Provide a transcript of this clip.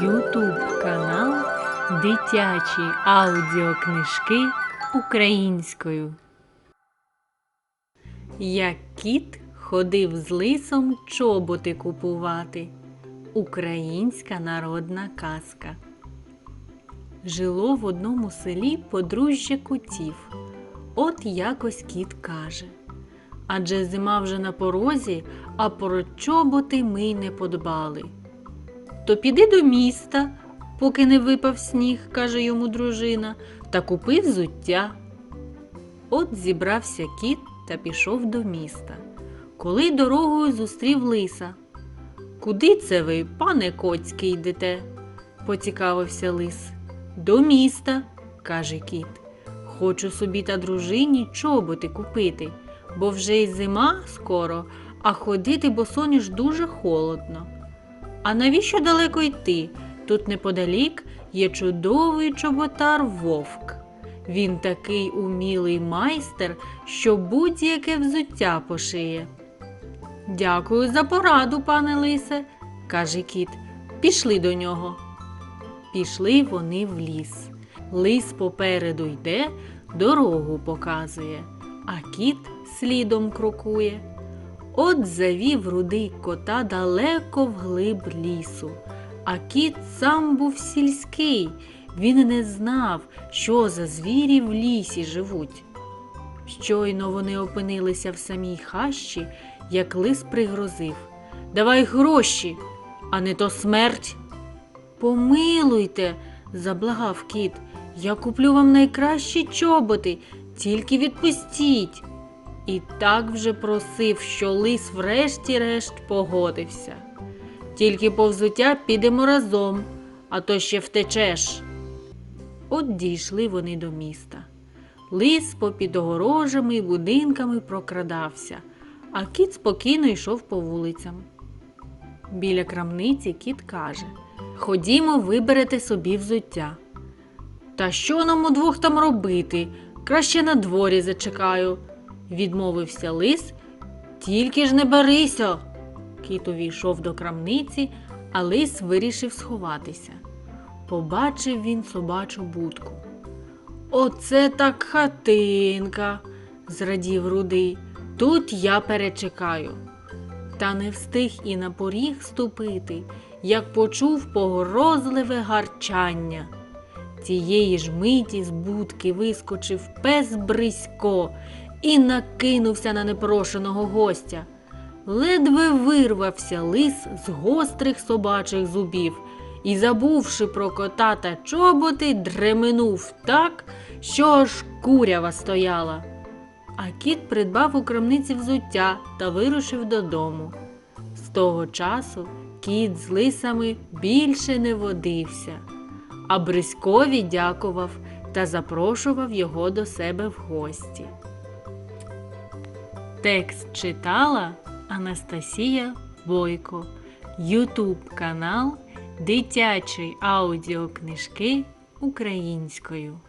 Ютуб канал Дитячі аудіокнижки українською. Як кіт ходив з лисом чоботи купувати. Українська народна казка. Жило в одному селі подружжя котів. От якось кіт каже. Адже зима вже на порозі, а про чоботи ми й не подбали. То піди до міста, поки не випав сніг, каже йому дружина, та купи взуття. От зібрався кіт та пішов до міста. Коли дорогою зустрів лиса. Куди це ви, пане коцький, йдете? поцікавився лис. До міста, каже кіт. Хочу собі та дружині чоботи купити, бо вже й зима скоро, а ходити босоніж дуже холодно. А навіщо далеко йти? Тут неподалік є чудовий чоботар вовк. Він такий умілий майстер, що будь-яке взуття пошиє. Дякую за пораду, пане лисе, каже кіт. Пішли до нього. Пішли вони в ліс. Лис попереду йде, дорогу показує, а кіт слідом крокує. От завів рудий кота далеко вглиб лісу. А кіт сам був сільський. Він не знав, що за звірі в лісі живуть. Щойно вони опинилися в самій хащі, як лис пригрозив Давай гроші, а не то смерть. Помилуйте, заблагав кіт, я куплю вам найкращі чоботи, тільки відпустіть. І так вже просив, що лис врешті-решт погодився. Тільки по взуття підемо разом, а то ще втечеш. От дійшли вони до міста. Лис попід огорожами і будинками прокрадався, а кіт спокійно йшов по вулицям. Біля крамниці кіт каже Ходімо, виберете собі взуття. Та що нам удвох там робити? Краще на дворі зачекаю, відмовився лис. Тільки ж не барися. Кіт увійшов до крамниці, а лис вирішив сховатися. Побачив він собачу будку. Оце так хатинка, зрадів рудий. Тут я перечекаю. Та не встиг і на поріг ступити, як почув погрозливе гарчання. Тієї ж миті з будки вискочив пес Брисько і накинувся на непрошеного гостя. Ледве вирвався лис з гострих собачих зубів і, забувши про кота та чоботи, дременув так, що аж курява стояла. А кіт придбав у крамниці взуття та вирушив додому. З того часу кіт з лисами більше не водився, а Бриськові дякував та запрошував його до себе в гості. Текст читала Анастасія Бойко, Ютуб канал Дитячі аудіокнижки українською.